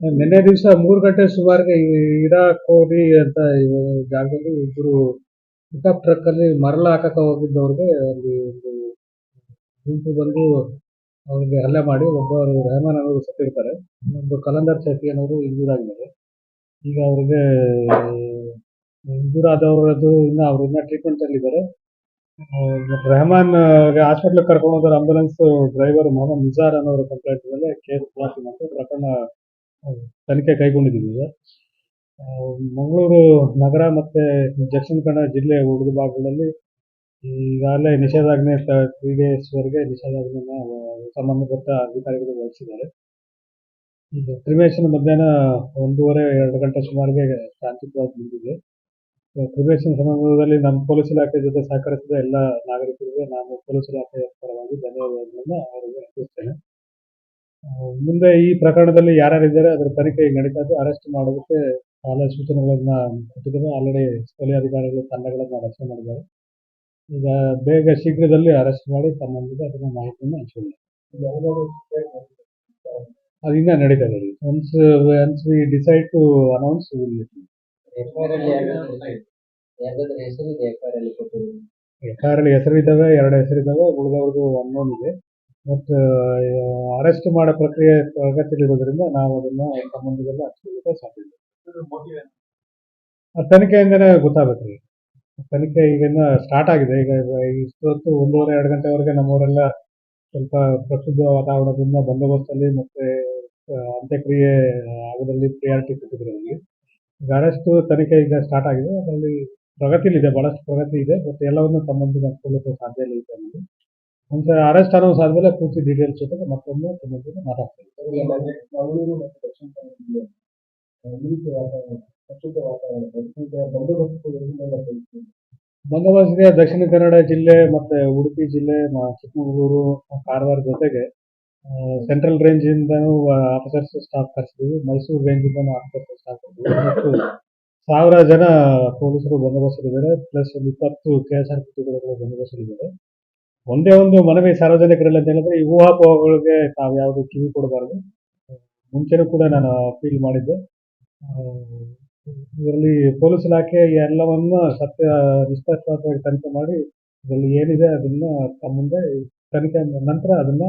ನಿನ್ನೆ ದಿವಸ ಮೂರು ಗಂಟೆ ಸುಮಾರಿಗೆ ಇರಾ ಕೋರಿ ಅಂತ ಜಾಗದಲ್ಲಿ ಇಬ್ರು ಪಿಕಪ್ ಟ್ರಕ್ ಅಲ್ಲಿ ಮರಳ ಹಾಕಕ ಹೋಗಿದ್ದವ್ರಿಗೆ ಅಲ್ಲಿ ಒಂದು ಗುಂಪು ಬಂದು ಅವ್ರಿಗೆ ಹಲ್ಲೆ ಮಾಡಿ ಒಬ್ಬರು ರೆಹಮಾನ್ ಅವರು ಸತ್ತಿರ್ತಾರೆ. ಇನ್ನೊಂದು ಕಲಂದರ್ ಶೆಟ್ಟಿ ಅನ್ನೋರು ಇಂಜೂರ್ ಆಗಿದ್ದಾರೆ ಈಗ ಅವ್ರಿಗೆ ಇಂಜೂರ್ ಆದವರದ್ದು ಇನ್ನ ಅವ್ರು ಇನ್ನ ಟ್ರೀಟ್ಮೆಂಟ್ ಅಲ್ಲಿ ಇದ್ದಾರೆ. ರೆಹಮಾನ್ ಹಾಸ್ಪಿಟ್ಲ್ ಕರ್ಕೊಂಡು ಹೋದ್ರೆ ಆಂಬುಲೆನ್ಸ್ ಡ್ರೈವರ್ ಮೊಹಮ್ಮದ್ ನಿಜಾರ್ ಅನ್ನೋರು ಕಂಪ್ಲೇಂಟ್ ಮೇಲೆ ಕೇಸ್ ದಾಖಲು ಮಾಡಿ ಪ್ರಕರಣ ತನಿಖೆ ಕೈಗೊಂಡಿದ್ದೀವಿ ಮಂಗಳೂರು ನಗರ ಮತ್ತೆ ದಕ್ಷಿಣ ಕನ್ನಡ ಜಿಲ್ಲೆ ಉಳಿದ ಭಾಗಗಳಲ್ಲಿ ಈಗಾಗಲೇ ನಿಷೇಧಾಜ್ಞೆ ತ್ರೀ ಡೇಸ್ವರೆಗೆ ನಿಷೇಧಾಜ್ಞೆನ ಸಂಬಂಧಪಟ್ಟ ಅಧಿಕಾರಿಗಳು ವಹಿಸಿದ್ದಾರೆ. ಈಗ ಕ್ರಿಮೇಷನ್ ಮಧ್ಯಾಹ್ನ ಒಂದೂವರೆ, ಎರಡು ಗಂಟೆ ಸುಮಾರಿಗೆ ಶಾಂತಿಯುತವಾಗಿ ಬಂದಿದೆ ಕ್ರಿಮೇಷನ್ ಸಂದರ್ಭದಲ್ಲಿ ನಮ್ಮ ಪೊಲೀಸ್ ಇಲಾಖೆ ಜೊತೆ ಸಹಕರಿಸಿದ ಎಲ್ಲ ನಾಗರಿಕರಿಗೆ ನಾನು ಪೊಲೀಸ್ ಇಲಾಖೆಯ ಪರವಾಗಿ ಧನ್ಯವಾದಗಳನ್ನು ಅವರಿಗೆ ಅರ್ಪಿಸ್ತೇನೆ ಮುಂದೆ ಈ ಪ್ರಕರಣದಲ್ಲಿ ಯಾರ್ಯಾರಿದ್ದಾರೆ ಅದರ ತನಿಖೆ ನಡೀತಾ ಅರೆಸ್ಟ್ ಮಾಡೋದಕ್ಕೆ ಶಾಲೆ ಸೂಚನೆಗಳನ್ನ ಕೊಟ್ಟಿದ್ದಾರೆ. ಆಲ್ರೆಡಿ ಸ್ಥಳೀಯ ಅಧಿಕಾರಿಗಳು ತಂಡಗಳನ್ನ ಅರೆಸ್ಟ್ ಮಾಡಿದ್ದಾರೆ. ಈಗ ಬೇಗ ಶೀಘ್ರದಲ್ಲಿ ಅರೆಸ್ಟ್ ಮಾಡಿ ತಮ್ಮೊಂದಿಗೆ ಅದನ್ನ ಮಾಹಿತಿಯನ್ನು ಹಂಚಿಕೊಳ್ಳಿ. ಅದು ಇನ್ನೂ ನಡೀತಾ ಇದೆ. Once once we decide to announce will F I R ಅಲ್ಲಿ ಹೆಸರಿದ್ದಾವೆ ಎರಡು ಹೆಸರಿದ್ದಾವೆ. ಉಳಿದವ್ರದ್ದು ಅನ್ನೋನ್ ಇದೆ. ಬಟ್ ಅರೆಸ್ಟ್ ಮಾಡೋ ಪ್ರಕ್ರಿಯೆ ಪ್ರಗತಿಯಲ್ಲಿರೋದ್ರಿಂದ ನಾವು ಅದನ್ನ ಸಂಬಂಧದಲ್ಲಿ ಹಂಚ್ಕೊಳ್ಳಿಕ್ಕೆ ಸಾಧ್ಯ ಇಲ್ಲ ಆ ತನಿಖೆಯಿಂದನೇ ಗೊತ್ತಾಗಬೇಕ್ರಿ ತನಿಖೆ ಈಗ ಸ್ಟಾರ್ಟ್ ಆಗಿದೆ. ಈಗ ಇಷ್ಟೊತ್ತು ಒಂದೂವರೆ ಎರಡು ಗಂಟೆವರೆಗೆ ನಮ್ಮವರೆಲ್ಲ ಸ್ವಲ್ಪ ಪ್ರಸಿದ್ಧ ವಾತಾವರಣದಿಂದ ಬಂದೋಬಸ್ತಲ್ಲಿ ಮತ್ತೆ ಅಂತ್ಯಕ್ರಿಯೆ ಆಗೋದ್ರಲ್ಲಿ ಪ್ರಿಯಾರಿಟಿ ಕೊಟ್ಟಿದ್ರು ಅಲ್ಲಿ ಈಗ ಅರೆಸ್ಟು ತನಿಖೆ ಈಗ ಸ್ಟಾರ್ಟ್ ಆಗಿದೆ. ಅದರಲ್ಲಿ ಪ್ರಗತಿಲಿದೆ ಬಹಳಷ್ಟು ಪ್ರಗತಿ ಇದೆ ಬಟ್ ಎಲ್ಲವನ್ನು ಸಂಬಂಧ ಹಂಚ್ಕೊಳ್ಳಿಕ್ಕೆ ಸಾಧ್ಯ ಇಲ್ಲ ಈ ಟೈಮಲ್ಲಿ ಒಂದು ಅರೆಸ್ಟ್ ಅನೌನ್ಸ್ ಆದ್ಮೇಲೆ ಪೂರ್ತಿ ಡೀಟೇಲ್ಸ್ ಜೊತೆಗೆ ಮತ್ತೊಮ್ಮೆ ಮಾತಾಡ್ತೀವಿ ಬಂದೋಬಸ್ತ್ ಎಲ್ಲಿಂದೆಲ್ಲ ಕಳಿಸ್ತೀವಿ ಬಂದೋಬಸ್ತ್ಗೆ ದಕ್ಷಿಣ ಕನ್ನಡ ಜಿಲ್ಲೆ ಮತ್ತೆ ಉಡುಪಿ ಜಿಲ್ಲೆ ಚಿಕ್ಕಮಗಳೂರು ಕಾರವಾರ ಜೊತೆಗೆ ಸೆಂಟ್ರಲ್ ರೇಂಜ್ ಇಂದನೂ ಆಫೀಸರ್ಸ್ ಸ್ಟಾಫ್ ಕರ್ಸಿದ್ವಿ. ಮೈಸೂರು ರೇಂಜ್ ಇಂದನೂ ಆಫೀಸರ್ಸ್ ಸ್ಟಾಫ್ ಮತ್ತು ಸಾವಿರ ಜನ ಪೊಲೀಸರು ಬಂದೋಬಸ್ತಲ್ಲಿದ್ದಾರೆ ಪ್ಲಸ್ ಒಂದು ಇಪ್ಪತ್ತು ಕೆ ಎಸ್ ಆರ್ ಪಿ ಬಂದೋಬಸ್ತ್ ಬಂದೋಬಸ್ತಲ್ಲಿದ್ದಾರೆ ಒಂದೇ ಒಂದು ಮನವಿ ಸಾರ್ವಜನಿಕರಲ್ಲಿ ಅಂತ ಹೇಳಿದ್ರೆ ಈ ಊಹಾಪೋಹಗಳಿಗೆ ತಾವು ಯಾವುದು ಕಿವಿ ಕೊಡಬಾರದು. ಮುಂಚೆನೂ ಕೂಡ ನಾನು ಅಪೀಲ್ ಮಾಡಿದ್ದೆ. ಇದರಲ್ಲಿ ಪೊಲೀಸ್ ಇಲಾಖೆ ಎಲ್ಲವನ್ನ ಸತ್ಯ ನಿಷ್ಪಕ್ಷಪಾತವಾಗಿ ತನಿಖೆ ಮಾಡಿ ಇದರಲ್ಲಿ ಏನಿದೆ ಅದನ್ನ ತಮ್ಮ ಮುಂದೆ ತನಿಖೆ ನಂತರ ಅದನ್ನ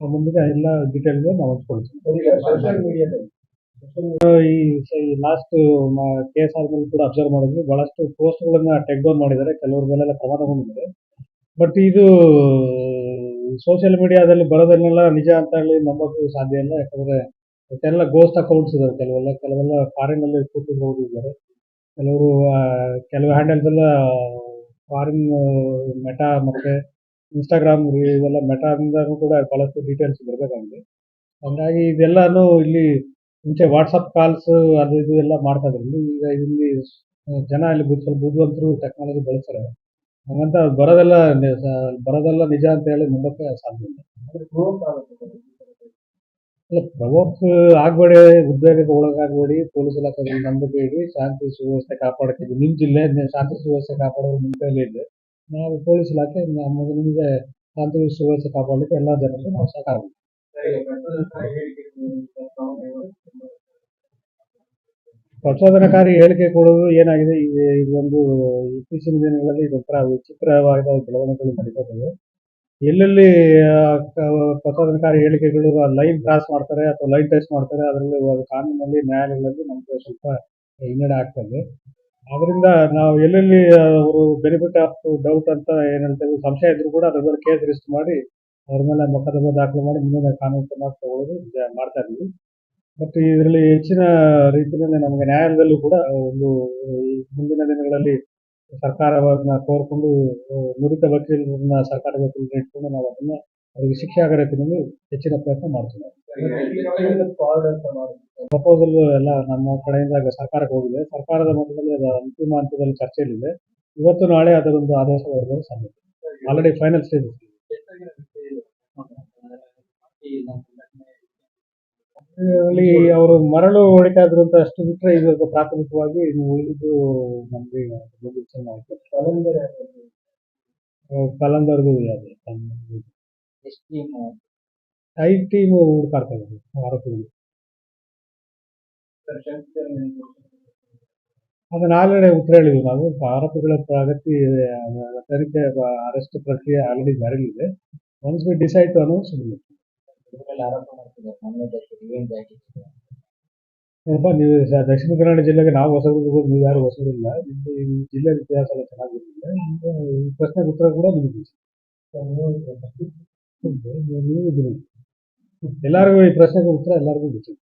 ತಮ್ಮ ಮುಂದೆ ಎಲ್ಲ ಡೀಟೇಲ್ಸ್ ನಾವು ಹಂಚ್ಕೊಳ್ತೀವಿ. ಈ ಲಾಸ್ಟ್ ಕೇಸ್ ಆದ್ಮೇಲೆ ಕೂಡ ಅಬ್ಸರ್ವ್ ಮಾಡಿದ್ವಿ. ಬಹಳಷ್ಟು ಪೋಸ್ಟ್ಗಳನ್ನ ಟೇಕ್ ಡೌನ್ ಮಾಡಿದ್ದಾರೆ. ಕೆಲವ್ರ ಮೇಲೆಲ್ಲ ಕ್ರಮ ತಗೊಂಡಿದ್ದಾರೆ ಬಟ್ ಇದು ಸೋಷಿಯಲ್ ಮೀಡಿಯಾದಲ್ಲಿ ಬರೋದನ್ನೆಲ್ಲ ನಿಜ ಅಂತ ಹೇಳಿ ನಂಬಕ್ಕೂ ಸಾಧ್ಯ ಇಲ್ಲ. ಯಾಕಂದ್ರೆ ಎಲ್ಲ ಗೋಸ್ಟ್ ಅಕೌಂಟ್ಸ್ ಇದಾವೆ ಕೆಲವೆಲ್ಲ. ಕೆಲವೆಲ್ಲ ಫಾರಿನ್ ಅಲ್ಲಿ ಕೂತಿರೋರು ಇದ್ದಾರೆ ಕೆಲವರು ಕೆಲವು ಹ್ಯಾಂಡಲ್ಸ್ ಎಲ್ಲ ಫಾರಿನ್ ಮೆಟಾ ಮತ್ತೆ ಇನ್ಸ್ಟಾಗ್ರಾಮ್ ಇವೆಲ್ಲ ಮೆಟಾದಿಂದನೂ ಕೂಡ ಬಹಳಷ್ಟು ಡೀಟೇಲ್ಸ್ ಬರಬೇಕಾಗಿದೆ. ಹಂಗಾಗಿ ಇದೆಲ್ಲಾನು ಇಲ್ಲಿ ಮುಂಚೆ ವಾಟ್ಸಪ್ ಕಾಲ್ಸ್ ಅದು ಇದು ಎಲ್ಲ ಮಾಡ್ತಾ ಇದ್ರು. ಈಗ ಇಲ್ಲಿ ಜನ ಇಲ್ಲಿ ಸ್ವಲ್ಪ ಬುದ್ಧಿವಂತರು ಟೆಕ್ನಾಲಜಿ ಬಳಸ್ತಾರೆ. ಹಂಗಂತ ಬರೋದೆಲ್ಲ ಬರೋದೆಲ್ಲ ನಿಜ ಅಂತ ಹೇಳಿ ನಂಬಕ್ಕೆ ಸಾಧ್ಯ ಇಲ್ಲ. ಇಲ್ಲ ಪ್ರವೋಕ್ ಆಗ್ಬೇಡಿ ಉದ್ವೇಗಕ್ಕೆ ಒಳಗಾಗಬೇಡಿ ಪೊಲೀಸ್ ಇಲಾಖೆ ನಂಬಿಕೆ ಇಡಿ ಶಾಂತಿ ಸುವ್ಯವಸ್ಥೆ ಕಾಪಾಡ್ತೀವಿ ನಿಮ್ಮ ಜಿಲ್ಲೆ ಶಾಂತಿ ಸುವ್ಯವಸ್ಥೆ ಕಾಪಾಡೋದು ನಿಮ್ಮ ಕೈಲಿ ಇದೆ. ನಾವು ಪೊಲೀಸ್ ಇಲಾಖೆ ನಮಗೆ ನಿಮಗೆ ಶಾಂತಿ ಸುವ್ಯವಸ್ಥೆ ಕಾಪಾಡಲಿಕ್ಕೆ ಎಲ್ಲ ಜನರು ನಾವು ಸಹಕಾರ ಮಾಡ್ತೀವಿ. ಪ್ರಚೋದನಕಾರಿ ಹೇಳಿಕೆ ಕೊಡೋದು ಏನಾಗಿದೆ? ಇದೊಂದು ಇತ್ತೀಚಿನ ದಿನಗಳಲ್ಲಿ ಇದೊಂಥರ ವಿಚಿತ್ರವಾದ ಬೆಳವಣಿಗೆಗಳು ನಡೀತಾ ಇದ್ದಾವೆ ಎಲ್ಲೆಲ್ಲಿ ಪ್ರಚೋದನಕಾರಿ ಹೇಳಿಕೆಗಳು ಲೈನ್ ಕ್ರಾಸ್ ಮಾಡ್ತಾರೆ ಅಥವಾ ಲೈನ್ ಟೆಸ್ಟ್ ಮಾಡ್ತಾರೆ, ಅದರಲ್ಲಿ ಅದು ಕಾನೂನಲ್ಲಿ ನ್ಯಾಯಾಲಯಗಳಲ್ಲಿ ನಮಗೆ ಸ್ವಲ್ಪ ಹಿನ್ನಡೆ ಆಗ್ತದೆ. ಅದರಿಂದ ನಾವು ಎಲ್ಲೆಲ್ಲಿ ಅವರು ಬೆನಿಫಿಟ್ ಆಫ್ ಡೌಟ್ ಅಂತ ಏನ್ ಹೇಳ್ತೇವೆ, ಸಂಶಯ ಇದ್ರು ಕೂಡ ಅದ್ರ ಮೇಲೆ ಕೇಸ್ ರಿಜಿಸ್ಟರ್ ಮಾಡಿ, ಅವ್ರ ಮೇಲೆ ಮೊಕದ್ದಮೆ ದಾಖಲು ಮಾಡಿ, ಮುಂದಿನ ಕಾನೂನು ಕ್ರಮ ತಗೊಳ್ಳೋದು ಮಾಡ್ತಾ ಇದ್ದೀವಿ. ಮತ್ತು ಇದರಲ್ಲಿ ಹೆಚ್ಚಿನ ರೀತಿಯಲ್ಲಿ ನಮಗೆ ನ್ಯಾಯಾಲಯದಲ್ಲೂ ಕೂಡ ಒಂದು ಮುಂದಿನ ದಿನಗಳಲ್ಲಿ ಸರ್ಕಾರವನ್ನ ಕೋರ್ಕೊಂಡು ಆ, ನುರಿತ ವಕೀಲರನ್ನ ಸರ್ಕಾರದ ವಕೀಲರನ್ನ ಇಟ್ಕೊಂಡು ನಾವು ಅದನ್ನ ಅವರಿಗೆ ಶಿಕ್ಷೆ ಆಗೋ ರೀತಿಯಲ್ಲಿ ಹೆಚ್ಚಿನ ಪ್ರಯತ್ನ ಮಾಡ್ತೀವಿ. ಪ್ರಪೋಸಲ್ ಎಲ್ಲ ನಮ್ಮ ಕಡೆಯಿಂದ ಸರ್ಕಾರಕ್ಕೆ ಹೋಗಿದೆ. ಸರ್ಕಾರದ ಮಟ್ಟದಲ್ಲಿ ಅದು ಅಂತಿಮ ಹಂತದಲ್ಲಿ ಚರ್ಚೆಯಲ್ಲಿದೆ. ಇವತ್ತು ನಾಳೆ ಅದರೊಂದು ಆದೇಶ ಹೊರಡಲು ಸಾಧ್ಯತೆ ಆಲ್ರೆಡಿ ಫೈನಲ್ ಸ್ಟೇಜ್ ಇದರಲ್ಲಿ ಅವರು ಮರಳು ಹೊಡಿತಾ ಇದ್ರು ಅಂತ ಅಷ್ಟು ಬಿಟ್ಟರೆ ಈಗ ಪ್ರಾಥಮಿಕವಾಗಿ ಇನ್ನು ಉಳಿದಿದ್ದು ನಮಗೆ ಚೆನ್ನಾಗಿತ್ತು ಕಲಂದರ ಕಲಂದರ್ದು ಯಾವ್ದು ಎಷ್ಟು ಟೀಮ್ ಐದು ಟೀಮು ಹುಡುಕಾಡ್ತಾ ಇದ್ದಾರೆ ಆರೋಪಿಗಳು ಅದನ್ನ ಆಲ್ರೆಡಿ ಉತ್ತರ ಹೇಳಿದ್ವಿ ನಾವು. ಆರೋಪಿಗಳ ಪ್ರಗತಿ ತನಿಖೆ ಅರೆಸ್ಟ್ ಪ್ರಕ್ರಿಯೆ ಆಲ್ರೆಡಿ ಜಾರಿಯಲ್ಲಿದೆ once we decide to announce ಆರೋಪ ಮಾಡ್ತಿದ್ದಾರೆ ಆಗಿ ಏನಪ್ಪ ನೀವು ದಕ್ಷಿಣ ಕನ್ನಡ ಜಿಲ್ಲೆಗೆ ನಾವು ಹೊಸಬರು ನೀವು ಯಾರು ಹೊಸಬರಿಲ್ಲ. ನಿಮ್ದು ಈ ಜಿಲ್ಲೆ ಇತಿಹಾಸ ಎಲ್ಲ ಚೆನ್ನಾಗಿರಲಿಲ್ಲ ಈ ಪ್ರಶ್ನೆಗೆ ಉತ್ತರ ಕೂಡ ನಿಮಗೆ ನೀವು ಇದ್ದೀರಿ. ಎಲ್ಲರಿಗೂ ಈ ಪ್ರಶ್ನೆಗೆ ಉತ್ತರ ಎಲ್ಲರಿಗೂ ಗೊತ್ತಿದೆ